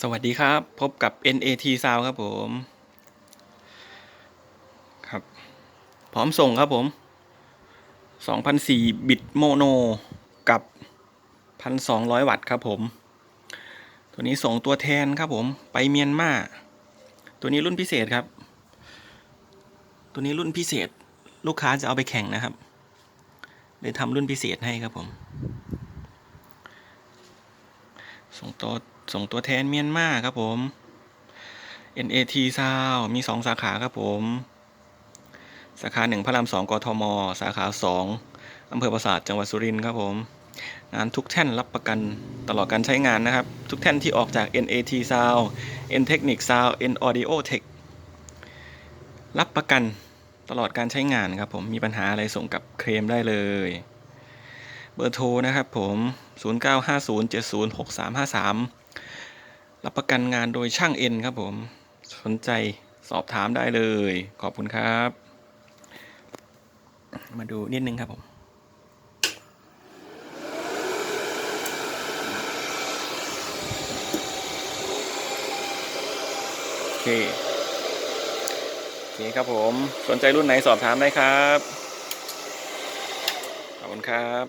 สวัสดีครับ พบกับ NAT Sound ครับผม ครับ พร้อมส่งครับผม 2,004 บิตโมโน กับ 1,200 วัตต์ครับผม ตัวนี้ส่งตัวแทนครับผม ไปเมียนมา ตัวนี้รุ่นพิเศษครับ ตัวนี้รุ่นพิเศษ ลูกค้าจะเอาไปแข่งนะครับเลยทำรุ่นพิเศษให้ครับผม ส่งตัวส่งตัวแทนเมียนมาครับผม NAT Sound มี 2 สาขาครับผม สาขา 1 พระราม2กทม สาขา 2อำเภอปราสาทจังหวัดสุรินทร์ครับผม งานทุกแท่นรับประกันตลอดการใช้งานนะครับ ทุกแท่นที่ออกจาก NAT Sound N Technic Sound N Audio Tech รับประกันตลอดการใช้งานครับผมมีปัญหาอะไรส่งกับเคลมได้เลย เบอร์โทรนะครับผม 0950706353 รับประกันงานโดยช่างเอ็นครับผม สนใจสอบถามได้เลย ขอบคุณครับ มาดูนิดนึงครับผมโอเคโอเคครับผม สนใจรุ่นไหนสอบถามได้ครับขอบ คุณครับ